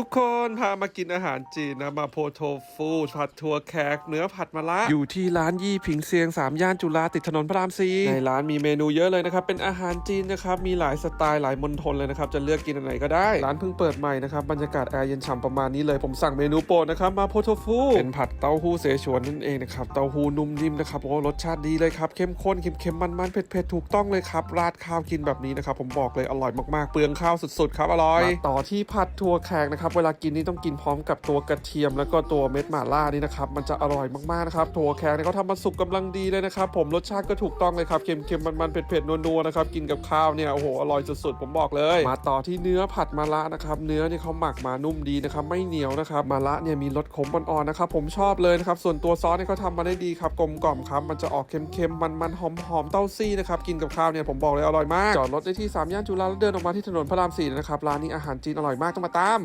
ทุกคนพามากินอาหารจีนนะมาโพโทฟูผัดถั่วแขกเนื้อผัดมะระอยู่ที่ร้านยี่ผิงเซียง 3 ย่านจุฬาติดถนนพระรามสีในร้านมีเมนูเยอะเลยนะครับ เป็นอาหารจีนนะครับมีหลายสไตล์หลายมณฑลเลยนะครับ จะเลือกกินอันไหนก็ได้ ร้านเพิ่งเปิดใหม่นะครับ บรรยากาศแอร์เย็นฉ่ำประมาณนี้เลยผมสั่งเมนูโปรดนะครับมาโพโทฟูเป็นผัดเต้าหู้เสฉวนนั่นเองนะครับเต้าหู้นุ่มนิ่มนะครับโอ้รสชาติดีเลยครับเข้มข้นเค็มๆมันๆเผ็ดๆถูกต้องเลยครับราดข้าวกินแบบนี้นะครับผมบอกเลยอร่อยมากๆเปลืองข้าวสุดๆครับอร่อยมาต่อที่ผัดถั่วแขกนะครับเวลากินนี่ต้องกินพร้อมกับตัวกระเทียม แล้วก็ตัวเม็ดหม่าล่านี่นะครับมันจะอร่อยมากๆนะครับถั่วแขกเนี่ยเขาทำมาสุกกำลังดีเลยนะครับผมรสชาติก็ถูกต้องเลยครับเค็มๆมันๆเผ็ดๆนัวๆนะครับกินกับข้าวเนี่ยโอ้โหอร่อยสุดๆผมบอกเลย มาต่อที่เนื้อผัดมะระนะครับเนื้อนี่เขาหมักมานุ่มดีนะครับไม่เหนียวนะครับมะระเนี่ยมีรสขมอ่อนๆนะครับผมชอบเลยนะครับส่วนตัวซอสเนี่ยเขาทำมาได้ดีครับกลมกล่อมครับมันจะออกเค็มๆมันๆหอมๆเต้าซี่นะครับกินกับข้าวเนี่ยผมบอกเลยอร่อยมากจอดรถได้ที่สามย่านจุฬาแล้วเดินออกมาที่ถนนพระรามสี่นะครับร้านนี้อาหารจีนอร่อยมากต้องมาตาม